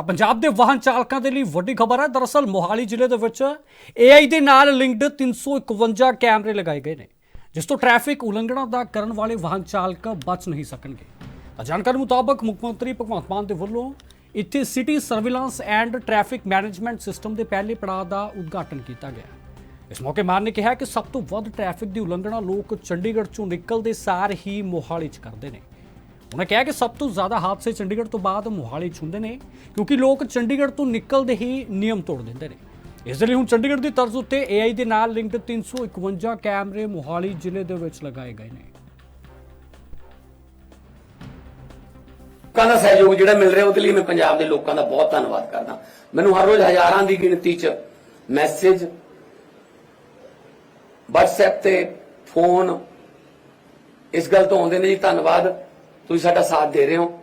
ਤਾਂ ਪੰਜਾਬ ਦੇ ਵਾਹਨ ਚਾਲਕਾਂ ਦੇ ਲਈ ਵੱਡੀ ਖਬਰ ਹੈ। ਦਰਅਸਲ ਮੋਹਾਲੀ ਜ਼ਿਲ੍ਹੇ ਦੇ ਵਿੱਚ AI ਦੇ ਨਾਲ ਲਿੰਕਡ 351 ਕੈਮਰੇ ਲਗਾਏ ਗਏ ਨੇ, ਜਿਸ ਤੋਂ ਟ੍ਰੈਫਿਕ ਉਲੰਘਣਾ ਦਾ ਕਰਨ ਵਾਲੇ ਵਾਹਨ ਚਾਲਕ ਬਚ ਨਹੀਂ ਸਕਣਗੇ। ਤਾਂ ਜਾਣਕਾਰੀ ਮੁਤਾਬਕ ਮੁੱਖ ਮੰਤਰੀ ਭਗਵੰਤ ਮਾਨ ਦੇ ਵੱਲੋਂ ਇੱਥੇ city surveillance and traffic management system ਦੇ ਪਹਿਲੇ ਪੜਾਅ ਦਾ ਉਦਘਾਟਨ ਕੀਤਾ ਗਿਆ। ਇਸ ਮੌਕੇ ਮਾਨ ਨੇ ਕਿਹਾ ਕਿ ਸਭ ਤੋਂ ਵੱਧ ਟ੍ਰੈਫਿਕ ਦੀ ਉਲੰਘਣਾ ਲੋਕ ਚੰਡੀਗੜ੍ਹ ਚੋਂ ਨਿਕਲਦੇ ਸਾਰ ਹੀ ਮੋਹਾਲੀ 'ਚ ਕਰਦੇ ਨੇ। ਉਹਨਾਂ ਕਿਹਾ ਕਿ ਸਭ ਤੋਂ ਜ਼ਿਆਦਾ ਹਾਦਸੇ ਚੰਡੀਗੜ੍ਹ ਤੋਂ ਬਾਅਦ ਮੋਹਾਲੀ 'ਚ ਹੁੰਦੇ ਨੇ, ਕਿਉਂਕਿ ਲੋਕ ਚੰਡੀਗੜ੍ਹ ਤੋਂ ਨਿਕਲਦੇ ਹੀ ਨਿਯਮ ਤੋੜ ਦਿੰਦੇ ਨੇ। ਇਸ ਲਈ ਹੁਣ ਚੰਡੀਗੜ੍ਹ ਦੀ ਤਰਜ਼ ਉੱਤੇ AI ਦੇ ਨਾਲ ਲਿੰਕਡ 351 ਕੈਮਰੇ ਮੋਹਾਲੀ ਜ਼ਿਲ੍ਹੇ ਦੇ ਵਿੱਚ ਲਗਾਏ ਗਏ ਨੇ। ਲੋਕਾਂ ਦਾ ਸਹਿਯੋਗ ਜਿਹੜਾ ਮਿਲ ਰਿਹਾ, ਉਹਦੇ ਲਈ ਮੈਂ ਪੰਜਾਬ ਦੇ ਲੋਕਾਂ ਦਾ ਬਹੁਤ ਧੰਨਵਾਦ ਕਰਦਾ। ਮੈਨੂੰ ਹਰ ਰੋਜ਼ ਹਜ਼ਾਰਾਂ ਦੀ ਗਿਣਤੀ 'ਚ ਮੈਸੇਜ WhatsApp ਤੇ ਫੋਨ ਇਸ ਗੱਲ ਤੋਂ ਆਉਂਦੇ ਨੇ ਜੀ, ਧੰਨਵਾਦ। ਤੁਸੀਂ ਸਾਡਾ ਸਾਥ ਦੇ ਰਹੇ ਹੋ।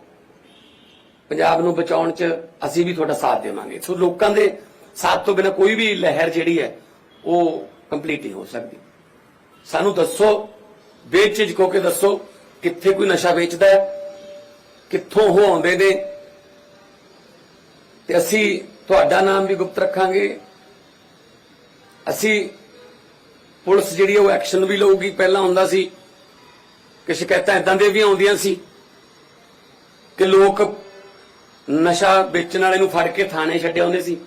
ਪੰਜਾਬ ਨੂੰ ਬਚਾਉਣ 'ਚ ਅਸੀਂ ਵੀ ਤੁਹਾਡਾ ਸਾਥ ਦੇਵਾਂਗੇ। ਸੋ ਲੋਕਾਂ ਦੇ ਸਾਥ ਤੋਂ ਬਿਨਾ ਕੋਈ ਵੀ ਲਹਿਰ ਜਿਹੜੀ ਹੈ, ਉਹ ਕੰਪਲੀਟ ਨਹੀਂ ਹੋ ਸਕਦੀ। ਸਾਨੂੰ ਦੱਸੋ, ਬੇਝਿਜਕ ਕੇ ਦੱਸੋ, ਕਿੱਥੇ ਕੋਈ ਨਸ਼ਾ ਵੇਚਦਾ ਹੈ, ਕਿੱਥੋਂ ਉਹ ਆਉਂਦੇ ਨੇ। ਤੇ ਅਸੀਂ ਤੁਹਾਡਾ ਨਾਮ ਵੀ ਗੁਪਤ ਰੱਖਾਂਗੇ। ਅਸੀਂ ਪੁਲਿਸ ਜਿਹੜੀ ਉਹ ਐਕਸ਼ਨ ਵੀ ਲਊਗੀ। ਪਹਿਲਾਂ ਹੁੰਦਾ ਸੀ ਕਿ ਸ਼ਿਕਾਇਤਾਂ ਇਦਾਂ ਦੇ ਵੀ ਆਉਂਦੀਆਂ ਸੀ। ਕਿ ਲੋਕ ਨਸ਼ਾ ਵੇਚਣ ਵਾਲੇ ਨੂੰ ਫੜ ਕੇ ਥਾਣੇ ਛੱਡਿਆ ਹੁੰਦੇ ਸੀ।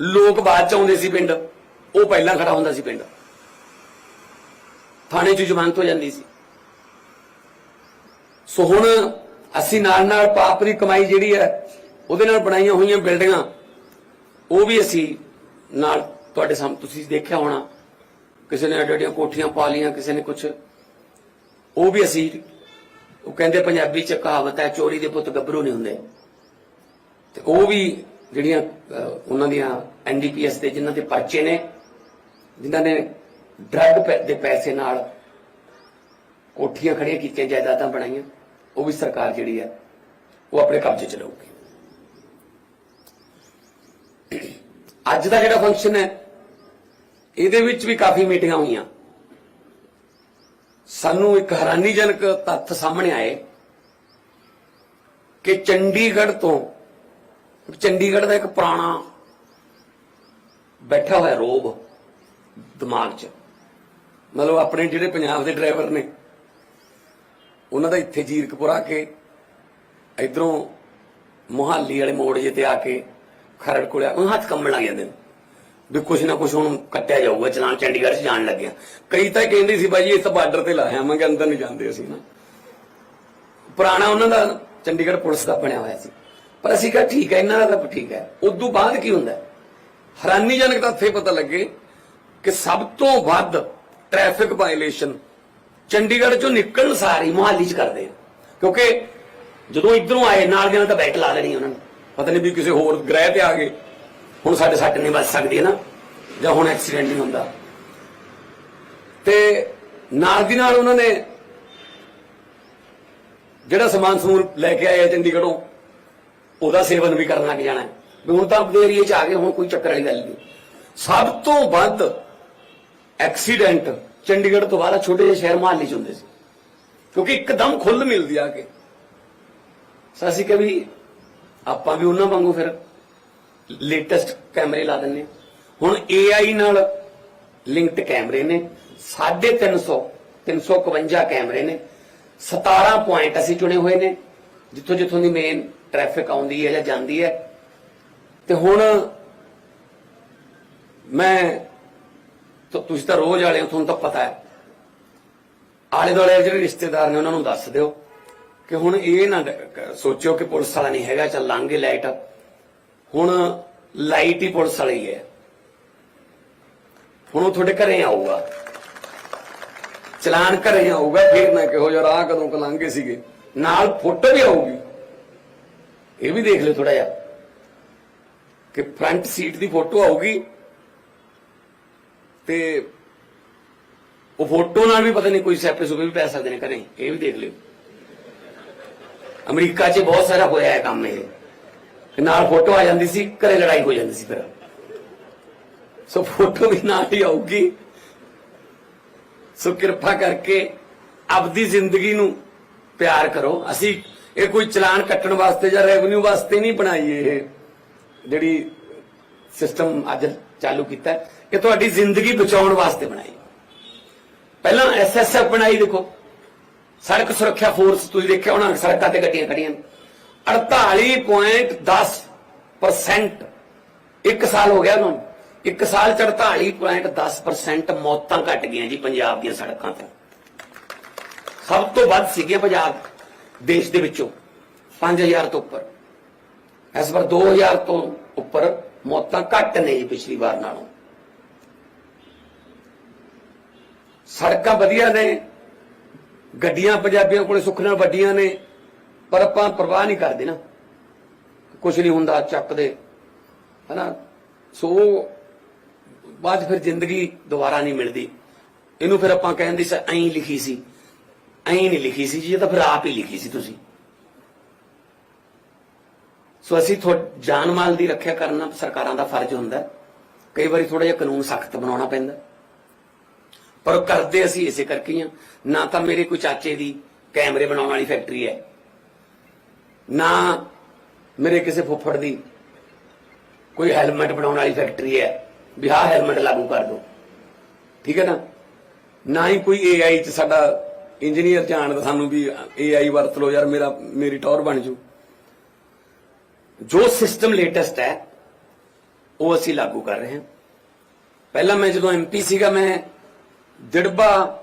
ਲੋਕ ਬਾਅਦ ਚ ਆਉਂਦੇ ਸੀ ਪਿੰਡ। ਉਹ ਪਹਿਲਾਂ ਖੜਾ ਹੁੰਦਾ ਸੀ ਪਿੰਡ। ਥਾਣੇ 'ਚ ਜ਼ਮਾਨਤ ਹੋ ਜਾਂਦੀ ਸੀ। ਸੋ ਹੁਣ ਅਸੀਂ ਨਾਲ ਨਾਲ ਪਾਪ ਦੀ ਕਮਾਈ ਜਿਹੜੀ ਹੈ, ਉਹਦੇ ਨਾਲ ਬਣਾਈਆਂ ਹੋਈਆਂ ਬਿਲਡਿੰਗਾਂ, ਉਹ ਵੀ ਅਸੀਂ ਨਾਲ ਤੁਹਾਡੇ ਸਾਹਮਣੇ ਤੁਸੀਂ ਦੇਖਿਆ ਹੋਣਾ। ਕਿਸੇ ਨੇ ਅੱਡੀਆਂ ਕੋਠੀਆਂ ਪਾ ਲੀਆਂ ਕਿਸੇ ਨੇ ਕੁਝ ਉਹ ਵੀ ਅਸੀਂ ਉਹ ਕਹਿੰਦੇ ਪੰਜਾਬੀ ਚ ਕਹਾਵਤ ਹੈ, ਚੋਰੀ ਦੇ ਪੁੱਤ ਗੱਭਰੂ ਨਹੀਂ ਹੁੰਦੇ। ਤੇ ਉਹ ਵੀ ਜਿਹੜੀਆਂ ਉਹਨਾਂ ਦੀਆਂ ਐਨਡੀਪੀਐਸ ਦੇ ਜਿਨ੍ਹਾਂ ਦੇ ਪਰਚੇ ਨੇ, ਜਿਨ੍ਹਾਂ ਨੇ ਡਰੱਗ ਦੇ ਪੈਸੇ ਨਾਲ ਕੋਠੀਆਂ ਖੜੀਆਂ ਕੀਤੀਆਂ, ਜਾਇਦਾਦਾਂ ਬਣਾਈਆਂ, ਉਹ ਵੀ ਸਰਕਾਰ ਜਿਹੜੀ ਹੈ, ਉਹ ਆਪਣੇ ਕਬਜ਼ੇ ਚ ਲਊਗੀ। ਅੱਜ ਦਾ ਜਿਹੜਾ ਫੰਕਸ਼ਨ ਹੈ, ਇਹਦੇ ਵਿੱਚ ਵੀ ਕਾਫੀ ਮੀਟਿੰਗਾਂ ਹੋਈਆਂ। ਸਾਨੂੰ ਇੱਕ ਹੈਰਾਨੀਜਨਕ ਤੱਥ ਸਾਹਮਣੇ ਆਏ ਕਿ ਚੰਡੀਗੜ੍ਹ ਤੋਂ, ਚੰਡੀਗੜ੍ਹ ਦਾ ਇੱਕ ਪੁਰਾਣਾ ਬੈਠਾ ਹੋਇਆ ਰੋਬ ਦਿਮਾਗ 'ਚ, ਮਤਲਬ ਆਪਣੇ ਜਿਹੜੇ ਪੰਜਾਬ ਦੇ ਡਰਾਈਵਰ ਨੇ, ਉਹਨਾਂ ਦਾ ਇੱਥੇ ਜੀਰਕਪੁਰ ਆ ਕੇ ਇਧਰੋਂ ਮੁਹਾਲੀ ਵਾਲੇ ਮੋੜ ਜੇ ਤੇ ਆ ਕੇ ਖਰੜ ਕੋਲੇ ਉਹ ਹੱਥ ਕੰਬਣ ਲੱਗ ਜਾਂਦੇ ਨੇ। ਵੀ ਕੁਛ ਨਾ ਕੁਛ ਹੁਣ ਕੱਟਿਆ ਜਾਊਗਾ, ਚਲਾਨ ਚੰਡੀਗੜ੍ਹ 'ਚ ਜਾਣ ਲੱਗਿਆ। ਕਈ ਤਾਂ ਕਹਿੰਦੇ ਸੀ ਬਾਈ ਇਹ ਤਾਂ ਬਾਰਡਰ ਤੇ ਲਾਇਆ ਆਵਾਂਗੇ ਅੰਦਰ ਨਹੀਂ ਜਾਂਦੇ ਅਸੀਂ ਨਾ। ਪੁਰਾਣਾ ਉਹਨਾਂ ਦਾ ਚੰਡੀਗੜ੍ਹ ਪੁਲਿਸ ਦਾ ਬਣਿਆ ਹੋਇਆ ਸੀ। ਪਰ ਅਸੀਂ ਕਿਹਾ ਠੀਕ ਹੈ, ਇਹਨਾਂ ਦਾ ਤਾਂ ਠੀਕ ਹੈ। ਉਦੋਂ ਬਾਅਦ ਕੀ ਹੁੰਦਾ? ਹੈਰਾਨੀਜਨਕ ਤੱਥ ਇਹ ਪਤਾ ਲੱਗੇ ਕਿ ਸਭ ਤੋਂ ਵੱਧ ਟ੍ਰੈਫਿਕ ਵਾਇਲੇਸ਼ਨ ਚੰਡੀਗੜ੍ਹ ਚੋਂ ਨਿਕਲਣ ਸਾਰੀ ਮੁਹਾਲੀ ਚ ਕਰਦੇ ਆ। ਕਿਉਂਕਿ ਜਦੋਂ ਇਧਰੋਂ ਆਏ, ਨਾਲ ਦੇ ਨਾਲ ਤਾਂ ਬੈਠ ਲਾ ਲੈਣੀ ਉਹਨਾਂ ਨੇ। ਪਤਾ ਨਹੀਂ ਵੀ ਕਿਸੇ ਹੋਰ ਗ੍ਰਹਿ ਤੇ ਆ ਗਏ। ਹੁਣ ਸਾਡੇ ਸੱਟ ਨਹੀਂ ਵੱਜ ਸਕਦੀ ਹੈ ਨਾ, ਜਾਂ ਹੁਣ ਐਕਸੀਡੈਂਟ ਨਹੀਂ ਹੁੰਦਾ। ਤੇ ਨਾਲ ਦੀ ਨਾਲ ਉਹਨਾਂ ਨੇ ਜਿਹੜਾ ਸਮਾਨ ਸਮੂਨ ਲੈ ਕੇ ਆਏ ਆ ਚੰਡੀਗੜ੍ਹੋਂ, ਉਹਦਾ ਸੇਵਨ ਵੀ ਕਰਨ ਲੱਗ ਜਾਣਾ ਵੀ ਹੁਣ ਤਾਂ ਆਪਣੇ ਏਰੀਏ 'ਚ ਆ ਗਏ, ਹੁਣ ਕੋਈ ਚੱਕਰ ਵਾਲੀ ਗੱਲ ਨਹੀਂ। ਸਭ ਤੋਂ ਵੱਧ ਐਕਸੀਡੈਂਟ ਚੰਡੀਗੜ੍ਹ ਤੋਂ ਬਾਅਦ ਛੋਟੇ ਜਿਹੇ ਸ਼ਹਿਰ ਮੁਹਾਲੀ 'ਚ ਹੁੰਦੇ ਸੀ। ਕਿਉਂਕਿ ਇੱਕਦਮ ਖੁੱਲ ਮਿਲਦੀ ਆ ਕੇ। ਸੋ ਅਸੀਂ ਵੀ ਆਪਾਂ ਵੀ ਉਹਨਾਂ ਵਾਂਗੂ ਫਿਰ ਲੇਟੈਸਟ ਕੈਮਰੇ ਲਾ ਦਿੰਨੇ ਹਾਂ। ਹੁਣ AI ਨਾਲ ਲਿੰਕਡ ਕੈਮਰੇ ਨੇ 350 351 ਕੈਮਰੇ ਨੇ 17 ਪੁਆਇੰਟ ਅਸੀਂ ਚੁਣੇ ਹੋਏ ਨੇ, ਜਿੱਥੋਂ ਜਿੱਥੋਂ ਦੀ ਮੇਨ ਟ੍ਰੈਫਿਕ ਆਉਂਦੀ ਹੈ ਜਾਂ ਜਾਂਦੀ ਹੈ। ਤੇ ਹੁਣ ਮੈਂ ਤੁਸੀਂ ਤਾਂ ਰੋਜ਼ ਵਾਲੇ ਹੋ, ਤੁਹਾਨੂੰ ਤਾਂ ਪਤਾ ਹੈ। ਆਲੇ ਦੁਆਲੇ ਜਿਹੜੇ ਰਿਸ਼ਤੇਦਾਰ ਨੇ ਉਹਨਾਂ ਨੂੰ ਦੱਸ ਦਿਓ ਕਿ ਹੁਣ ਇਹ ਨਾ ਸੋਚਿਓ ਕਿ ਪੁਲਿਸ ਵਾਲਾ ਨਹੀਂ ਹੈਗਾ ਚੱਲ ਲਾਂਗੇ ਲਾਈਟ ਹੁਣ ਲਾਈਟ ਹੀ ਪੁਲਿਸ ਵਾਲੀ ਹੈ। ਹੁਣ ਉਹ ਤੁਹਾਡੇ ਘਰੇ ਆਊਗਾ। ਚਲਾਨ ਘਰੇ ਆਊਗਾ, ਫਿਰ ਨਾ ਕਿਹੋ ਜਿਹਾ ਰਾਹ ਕਦੋਂ ਕਲਾਂਗੇ ਸੀਗੇ। ਨਾਲ ਫੋਟੋ ਵੀ ਆਊਗੀ। ਇਹ ਵੀ ਦੇਖ ਲਿਓ ਥੋੜਾ ਜਿਹਾ ਕਿ ਫਰੰਟ ਸੀਟ ਦੀ ਫੋਟੋ ਆਊਗੀ ਤੇ ਉਹ ਫੋਟੋ ਨਾਲ ਵੀ ਪਤਾ ਨਹੀਂ ਕੋਈ ਸੈਪੇ ਸੁਪੇ ਵੀ ਪੈ ਸਕਦੇ ਨੇ ਘਰੇ। ਇਹ ਵੀ ਦੇਖ ਲਿਓ। ਅਮਰੀਕਾ 'ਚ ਬਹੁਤ ਸਾਰਾ ਹੋਇਆ ਹੈ ਕੰਮ ਇਹ। ਨਾਲ ਫੋਟੋ ਆ ਜਾਂਦੀ ਸੀ, ਘਰੇ ਲੜਾਈ ਹੋ ਜਾਂਦੀ ਸੀ ਫਿਰ। ਸੋ ਫੋਟੋ ਵੀ ਨਾਲ ਹੀ ਆਊਗੀ। ਸੋ ਕਿਰਪਾ ਕਰਕੇ ਆਪਦੀ ਜ਼ਿੰਦਗੀ ਨੂੰ ਪਿਆਰ ਕਰੋ। ਅਸੀਂ ਇਹ ਕੋਈ ਚਲਾਨ ਕੱਟਣ ਵਾਸਤੇ ਜਾਂ ਰੈਵਨਿਊ ਵਾਸਤੇ ਨਹੀਂ ਬਣਾਈ ਇਹ, ਜਿਹੜੀ ਸਿਸਟਮ ਅੱਜ ਚਾਲੂ ਕੀਤਾ ਹੈ। ਇਹ ਤੁਹਾਡੀ ਜ਼ਿੰਦਗੀ ਬਚਾਉਣ ਵਾਸਤੇ ਬਣਾਈ। ਪਹਿਲਾਂ ਐਸਐਸਐਫ ਬਣਾਈ ਦੇਖੋ। ਸੜਕ ਸੁਰੱਖਿਆ ਫੋਰਸ ਤੁਸੀਂ ਦੇਖਿਆ ਉਹਨਾਂ ਨੇ ਸੜਕਾਂ ਤੇ ਗੱਡੀਆਂ ਖੜੀਆਂ 48.10% ਇੱਕ ਸਾਲ ਹੋ ਗਿਆ ਉਹਨਾਂ ਇੱਕ ਸਾਲ ਚ 48.10% ਮੌਤਾਂ ਘਟ ਗਈਆਂ ਜੀ ਪੰਜਾਬ ਦੀਆਂ ਸੜਕਾਂ ਤੇ। ਸਭ ਤੋਂ ਵੱਧ ਸੀਗੇ ਪੰਜਾਬ, ਦੇਸ਼ ਦੇ ਵਿੱਚੋਂ 5000 ਤੋਂ ਉੱਪਰ। ਇਸ ਵਾਰ 2000 ਤੋਂ ਉੱਪਰ ਮੌਤਾਂ ਘੱਟ ਨੇ ਜੀ ਪਿਛਲੀ ਵਾਰ ਨਾਲੋਂ। ਸੜਕਾਂ ਵਧੀਆ ਨੇ। ਗੱਡੀਆਂ ਪੰਜਾਬੀਆਂ ਕੋਲੇ ਸੁੱਖ ਨਾਲ ਵੱਡੀਆਂ ਨੇ। ਪਰ ਆਪਾਂ ਪਰਵਾਹ ਨਹੀਂ ਕਰਦੇ ਨਾ। ਕੁਝ ਨਹੀਂ ਹੁੰਦਾ ਚੱਕਦੇ। ਹਨਾ? ਸੋ, ਬਾਅਦ 'ਚ ਫਿਰ ਜ਼ਿੰਦਗੀ ਦੁਬਾਰਾ ਨਹੀਂ ਮਿਲਦੀ। ਇਹਨੂੰ ਫਿਰ ਆਪਾਂ ਕਹਿੰਦੇ ਸੀ, ਐਂ ਲਿਖੀ ਸੀ। ਐਂ ਨਹੀਂ ਲਿਖੀ ਸੀ ਜੀ, ਇਹ ਤਾਂ ਫਿਰ ਆਪ ਹੀ ਲਿਖੀ ਸੀ ਤੁਸੀਂ। ਸੋ ਅਸੀਂ ਥੋ, ਜਾਨ ਮਾਲ ਦੀ ਰੱਖਿਆ ਕਰਨਾ ਸਰਕਾਰਾਂ ਦਾ ਫਰਜ਼ ਹੁੰਦਾ। ਹੈ। ਕਈ ਵਾਰੀ ਥੋੜਾ ਜਿਹਾ ਕਾਨੂੰਨ ਸਖਤ ਬਣਾਉਣਾ ਪੈਂਦਾ। ਪਰ ਉਹ ਕਰਦੇ ਅਸੀਂ ਇਸੇ ਕਰਕੇ ਹੀ ਹਾਂ ਨਾ ਤਾਂ ਮੇਰੇ ਕੋਈ ਚਾਚੇ ਦੀ ਕੈਮਰੇ ਬਣਾਉਣ ਵਾਲੀ ਫੈਕਟਰੀ ਹੈ। ਨਾ, ਮੇਰੇ ਕਿਸੇ ਫੁੱਫੜ ਦੀ ਕੋਈ ਹੈਲਮਟ ਬਣਾਉਣ ਵਾਲੀ ਫੈਕਟਰੀ ਹੈ, ਵੀ ਆਹ ਹੈਲਮਟ ਲਾਗੂ ਕਰ ਦਿਓ ਠੀਕ ਹੈ ਨਾ? ਨਾ ਹੀ ਕੋਈ ਏਆਈ ਚ ਸਾਡਾ ਇੰਜੀਨੀਅਰ ਜਾਣਦਾ ਸਾਨੂੰ ਵੀ ਏਆਈ ਵਰਤ ਲਓ, ਯਾਰ ਮੇਰਾ, ਮੇਰੀ ਟੌਰ ਬਣ ਜੂ। ਜੋ ਸਿਸਟਮ ਲੇਟੈਸਟ ਹੈ, ਉਹ ਅਸੀਂ ਲਾਗੂ ਕਰ ਰਹੇ ਹਾਂ। ਪਹਿਲਾਂ ਮੈਂ ਜਦੋਂ ਐਮਪੀ ਸੀਗਾ, ਮੈਂ ਦਿੜਬਾ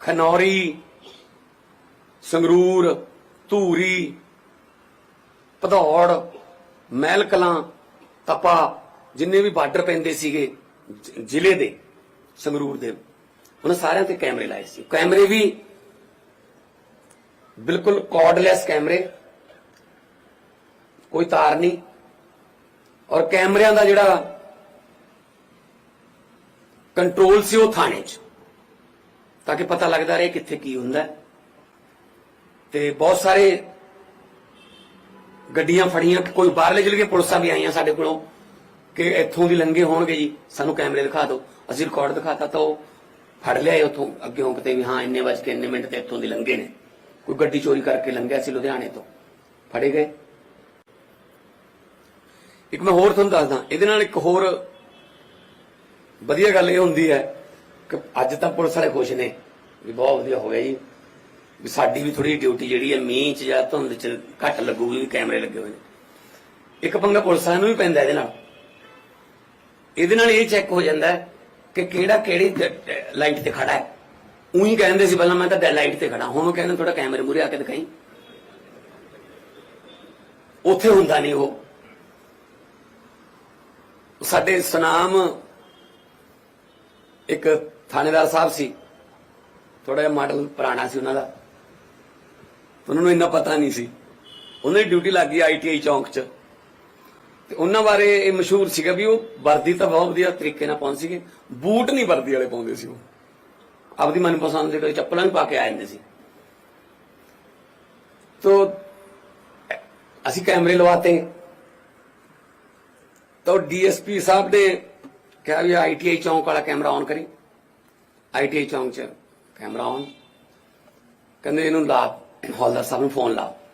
ਖਨੌਰੀ, ਸੰਗਰੂਰ, ਧੂਰੀ ਭਦੌੜ, ਮਹਿਲ ਕਲਾਂ, ਤਪਾ, ਜਿੰਨੇ ਵੀ ਬਾਰਡਰ ਪੈਂਦੇ ਸੀਗੇ ਜ਼ਿਲ੍ਹੇ ਦੇ, ਸੰਗਰੂਰ ਦੇ, ਉਹਨਾਂ ਸਾਰਿਆਂ ਤੇ ਕੈਮਰੇ ਲਾਏ ਸੀ ਕੈਮਰੇ ਵੀ ਬਿਲਕੁਲ ਕਾਰਡਲੈਸ ਕੈਮਰੇ, ਕੋਈ ਤਾਰ ਨਹੀਂ ਔਰ ਕੈਮਰਿਆਂ ਦਾ ਜਿਹੜਾ ਕੰਟਰੋਲ ਸੀ ਉਹ ਥਾਣੇ 'ਚ, ਤਾਂ ਕਿ ਪਤਾ ਲੱਗਦਾ ਰਹੇ ਕਿੱਥੇ ਕੀ ਹੁੰਦਾ ਹੈ। ਤੇ ਬਹੁਤ ਸਾਰੇ ਗੱਡੀਆਂ ਫੜੀਆਂ, ਕੋਈ ਬਾਹਰਲੇ ਚਲੇ ਗਏ ਪੁਲਿਸਾਂ ਵੀ ਆਈਆਂ ਸਾਡੇ ਕੋਲੋਂ ਕਿ ਇੱਥੋਂ ਦੀ ਲੰਘੇ ਹੋਣਗੇ ਜੀ, ਸਾਨੂੰ ਕੈਮਰੇ ਦਿਖਾ ਦਿਓ। ਅਸੀਂ ਰਿਕਾਰਡ ਦਿਖਾਤਾ ਤਾਂ ਉਹ ਫੜ ਲਿਆ ਉੱਥੋਂ ਅੱਗੇ ਕਿਤੇ ਵੀ, ਹਾਂ, ਇੰਨੇ ਵਜੇ ਕੇ, ਇੰਨੇ ਮਿੰਟ ਤੇ ਇੱਥੋਂ ਦੀ ਲੰਘੇ ਨੇ। ਕੋਈ ਗੱਡੀ ਚੋਰੀ ਕਰਕੇ ਲੰਘਿਆ ਸੀ ਲੁਧਿਆਣੇ ਤੋਂ। ਫੜੇ ਗਏ। ਇੱਕ ਮੈਂ ਹੋਰ ਤੁਹਾਨੂੰ ਦੱਸਦਾ, ਇਹਦੇ ਨਾਲ ਇੱਕ ਹੋਰ ਵਧੀਆ ਗੱਲ ਇਹ ਹੁੰਦੀ ਹੈ ਕਿ ਅੱਜ ਤਾਂ ਪੁਲਿਸ ਵਾਲੇ ਖੁਸ਼ ਨੇ ਵੀ ਬਹੁਤ ਵਧੀਆ ਹੋ ਗਿਆ ਜੀ। ਵੀ ਸਾਡੀ ਵੀ ਥੋੜੀ ਡਿਊਟੀ ਜਿਹੜੀ ਹੈ ਮੀਂਹ ਚ ਜਾਂ ਧੁੰਦ ਚ ਘੱਟ ਲੱਗੂਗੀ ਵੀ ਕੈਮਰੇ ਲੱਗੇ ਹੋਏ ਨੇ। ਇੱਕ ਪੰਗਾ ਪੁਲਿਸ ਨੂੰ ਵੀ ਪੈਂਦਾ ਇਹਦੇ ਨਾਲ। ਇਹਦੇ ਨਾਲ ਇਹ ਚੈੱਕ ਹੋ ਜਾਂਦਾ ਕਿ ਕਿਹੜਾ ਕਿਹੜੀ ਲਾਈਟ ਤੇ ਖੜਾ ਹੈ। ਉਹੀ ਕਹਿੰਦੇ ਸੀ ਪਹਿਲਾਂ, ਮੈਂ ਤਾਂ ਲਾਈਟ ਤੇ ਖੜਾ। ਹੁਣ ਉਹ ਕਹਿੰਦੇ ਥੋੜਾ ਕੈਮਰੇ ਮੂਰੇ ਆ ਕੇ ਦਿਖਾਈ। ਉੱਥੇ ਹੁੰਦਾ ਨਹੀਂ ਉਹ। ਸਾਡੇ ਸੁਨਾਮ ਇੱਕ ਥਾਣੇਦਾਰ ਸਾਹਿਬ ਸੀ। ਥੋੜਾ ਜਿਹਾ ਮਾਡਲ ਪੁਰਾਣਾ ਸੀ ਉਹਨਾਂ ਦਾ। ਉਹਨਾਂ ਨੂੰ ਇੰਨਾ ਪਤਾ ਨਹੀਂ ਸੀ। ਉਹਨਾਂ ਦੀ ਡਿਊਟੀ ਲੱਗ ਗਈ ਆਈਟੀਆਈ ਚੌਂਕ 'ਚ। ਤੇ ਉਹਨਾਂ ਬਾਰੇ ਇਹ ਮਸ਼ਹੂਰ ਸੀਗਾ ਵੀ ਉਹ ਵਰਦੀ ਤਾਂ ਬਹੁਤ ਵਧੀਆ ਤਰੀਕੇ ਨਾਲ ਪਾਉਂਦੇ ਸੀਗੇ। ਬੂਟ ਨਹੀਂ ਵਰਦੀ ਵਾਲੇ ਪਾਉਂਦੇ ਸੀ ਉਹ। ਆਪਦੀ ਮਨਪਸੰਦ ਦੇ ਕੋਈ ਚੱਪਲਾਂ ਵੀ ਪਾ ਕੇ ਆ ਜਾਂਦੇ ਸੀ। ਤੋ, ਅਸੀਂ ਕੈਮਰੇ ਲਵਾਤੇ। ਤਾਂ ਡੀਐਸਪੀ ਸਾਹਿਬ ਨੇ ਕਿਹਾ ਵੀ ਆਈਟੀਆਈ ਚੌਂਕ ਵਾਲਾ ਕੈਮਰਾ ਔਨ ਕਰੀ। ਆਈਟੀਆਈ ਚੌਂਕ 'ਚ ਕੈਮਰਾ ਔਨ ਕਹਿੰਦੇ ਇਹਨੂੰ ਲਾ ਹੌਲਦਾਰ ਸਾਹਿਬ ਨੂੰ ਫੋਨ ਲਾ